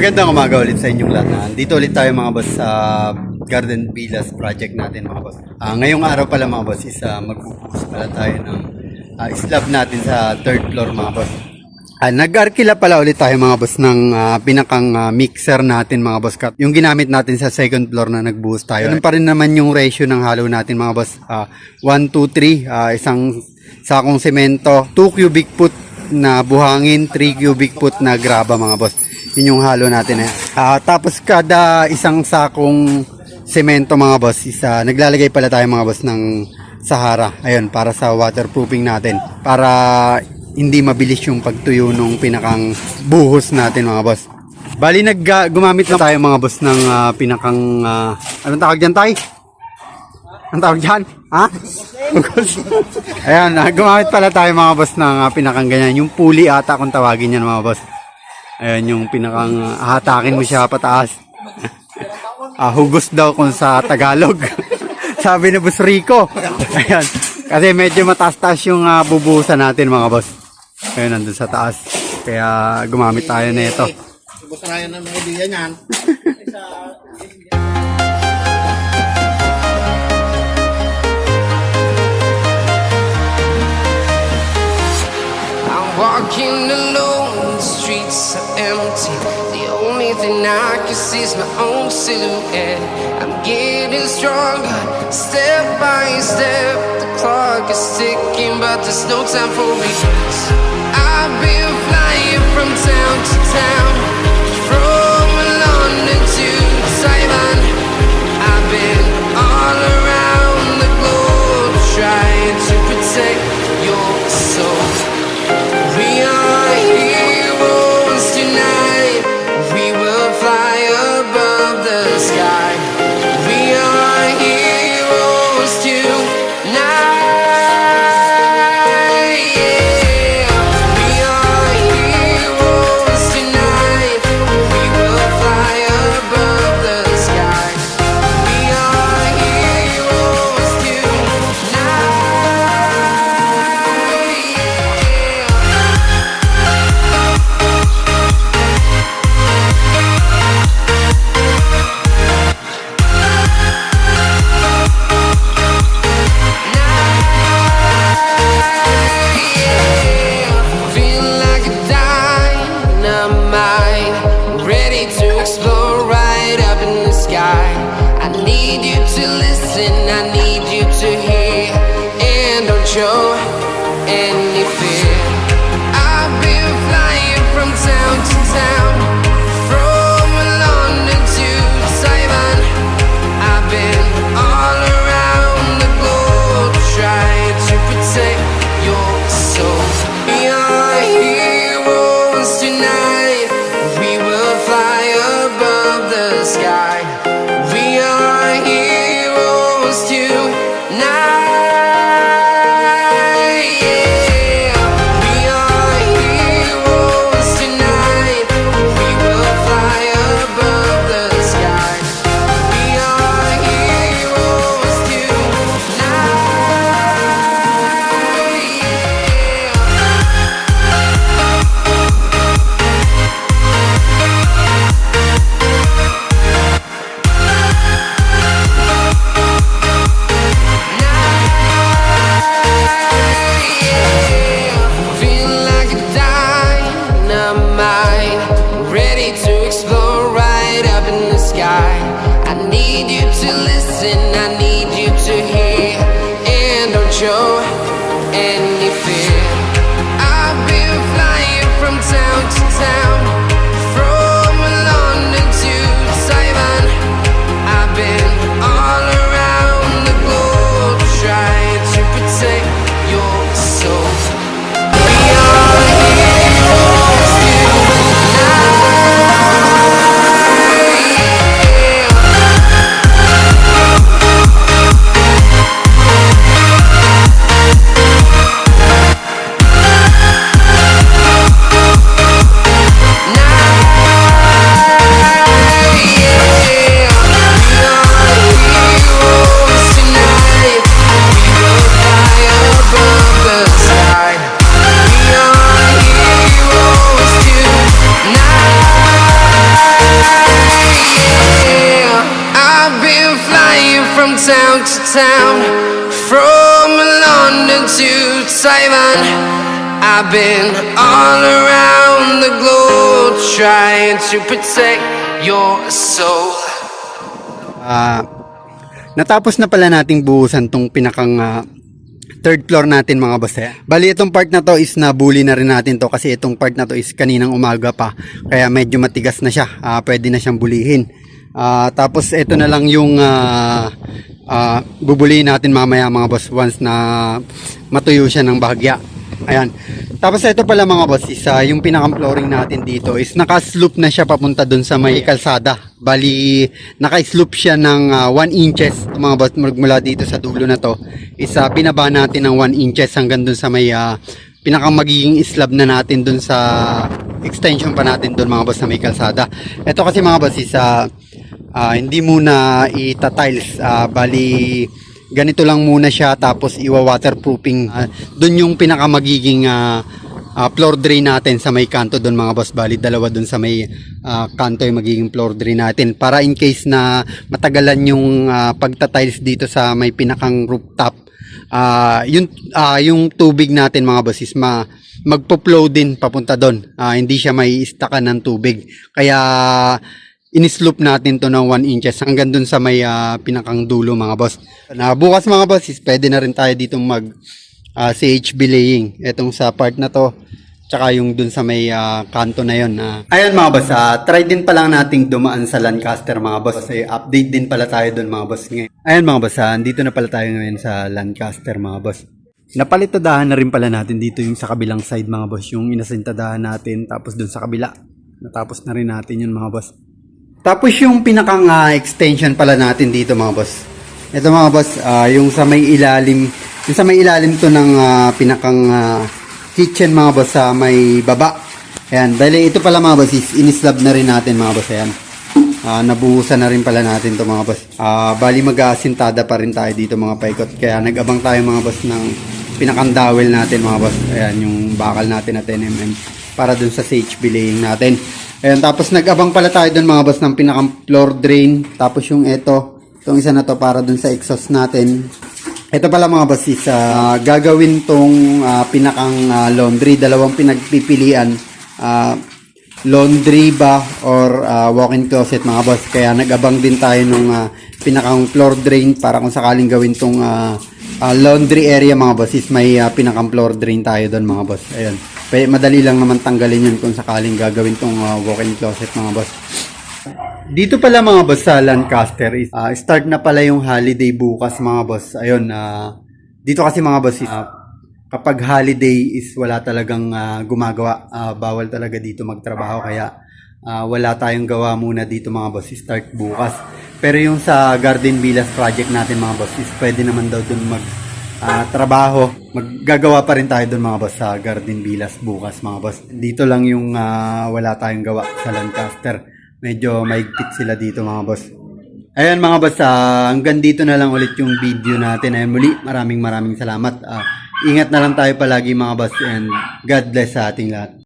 Magandang umaga ulit sa inyong lahat. Ah, Dito ulit tayo mga boss sa Garden Villas project natin mga boss. Ah, ngayong araw pala mga boss is uh, magbubuhos pala tayo ng ah, slab natin sa third floor mga boss. Ah, nag-arkila pala ulit tayo mga boss ng ah, pinakang ah, mixer natin mga boss cut. Yung ginamit natin sa second floor na nagbuhos tayo. Ganun pa rin naman yung ratio ng halo natin mga boss. Ah, 1, 2, 3. ah, isang sakong semento, 2 cubic foot na buhangin, 3 cubic foot na graba mga boss. Yun yung halo natin. Eh. Ah, tapos kada isang sakong semento mga boss, isa, naglalagay pala tayo mga boss ng Sahara. Ayun, para sa waterproofing natin. Para hindi mabilis yung pagtuyo nung pinakang buhos natin mga boss. Bali, nag, ah, gumamit lang tayo mga boss ng ah, pinakang, ah, anong tawag dyan tayo? Ang tawag dyan? Ha? Ayan, ah, gumamit pala tayo mga boss ng ah, pinakang ganyan. Yung puli ata kung tawagin yan mga boss. Ayan, yung pinakang ah, hatakin mo siya pataas. ah, hugos daw kung sa Tagalog. Sabi ni Boss Rico. Ayan. Kasi medyo mataas-taas yung ah, bubuhusan natin mga boss. Ayan, nandun sa taas. Kaya gumamit tayo na ito. Ubus na yan ang mga niyan. See is my own silhouette. I'm getting stronger, step by step. The clock is ticking, but there's no time for regrets. I've been flying from town to town, from London to Taiwan. I've been all around the globe trying to protect your soul. We need you to listen, I I need I've been all around the globe trying to protect your soul. Ah, natapos na pala nating buhusan tong pinakang ah, third floor natin mga boss. Eh. Bali itong part na to is nabuli na rin natin to kasi itong part na to is kaninang umaga pa. Kaya medyo matigas na siya. Ah, pwede na siyang bulihin. Ah, tapos ito na lang yung ah, ah, bubulihin natin mamaya mga boss once na matuyo siya ng bahagya. Ayan. Tapos ito pala mga boss, is ah, yung pinakang flooring natin dito is naka-slope na siya papunta dun sa may kalsada. Bali, naka-slope siya ng 1 inches mga boss mula dito sa dulo na to. Is ah, binaba natin ng 1 inches hanggang dun sa may ah, pinakang magiging slab na natin dun sa extension pa natin dun mga boss sa may kalsada. Ito kasi mga boss is ah, ah, hindi muna ita-tiles. Ah, bali, ganito lang muna siya tapos iwa-waterproofing. Ah, doon yung pinaka magiging ah, ah, floor drain natin sa may kanto doon mga boss. Bali, dalawa doon sa may ah, kanto yung magiging floor drain natin. Para in case na matagalan yung ah, pagta-tiles dito sa may pinakang rooftop. Ah, yung ah, yung tubig natin mga boss is ma magpo-flow din papunta doon. Ah, hindi siya may istakan ng tubig. Kaya inisloop natin to ng 1 inches hanggang dun sa may ah, pinakang dulo mga boss. Na bukas mga boss, is pwede na rin tayo dito mag ah, CH belaying. Etong sa part na to, tsaka yung dun sa may ah, kanto na yon. na Ayan mga boss, ah, try din pa lang nating dumaan sa Lancaster mga boss. Kasi update din pala tayo dun mga boss ngayon. Ayan mga boss, ah, andito na pala tayo ngayon sa Lancaster mga boss. Napalitadahan na rin pala natin dito yung sa kabilang side mga boss. Yung inasintadahan natin tapos dun sa kabila. Natapos na rin natin yun mga boss. Tapos yung pinakang ah, extension pala natin dito mga boss. Ito mga boss, ah, yung sa may ilalim, yung sa may ilalim to ng ah, pinakang ah, kitchen mga boss sa may baba. Ayan, dahil ito pala mga boss is inislab na rin natin mga boss. Ayan. Ah, nabuhusan na rin pala natin to mga boss. Ah, bali mag-aasintada pa rin tayo dito mga paikot. Kaya nag-abang tayo mga boss ng pinakang dowel natin mga boss. Ayan, yung bakal natin na 10mm para dun sa sage belaying natin. Ayan, tapos nag-abang pala tayo dun mga boss ng pinakang floor drain. Tapos yung ito, itong isa na to para dun sa exhaust natin. Ito pala mga boss is ah, gagawin tong ah, pinakang ah, laundry. Dalawang pinagpipilian. Ah, laundry ba or ah, walk-in closet mga boss. Kaya nag-abang din tayo nung ah, pinakang floor drain para kung sakaling gawin tong ah, ah, laundry area mga boss is may ah, pinakang floor drain tayo doon mga boss. Ayun. Pwede, madali lang naman tanggalin yun kung sakaling gagawin tong ah, walk-in closet mga boss. Dito pala mga boss sa Lancaster is ah, start na pala yung holiday bukas mga boss. Ayun, ah, dito kasi mga boss ah, kapag holiday is wala talagang ah, gumagawa. Ah, bawal talaga dito magtrabaho kaya ah, wala tayong gawa muna dito mga boss. Start bukas. Pero yung sa Garden Villas project natin mga boss is pwede naman daw dun mag ah, trabaho. Maggagawa pa rin tayo dun mga boss sa Garden Villas bukas mga boss. Dito lang yung ah, wala tayong gawa sa Lancaster. Medyo maigpit sila dito mga boss. Ayan mga boss, ah, hanggang dito na lang ulit yung video natin. Ayan muli, maraming maraming salamat. Ah, ingat na lang tayo palagi mga boss and God bless sa ating lahat.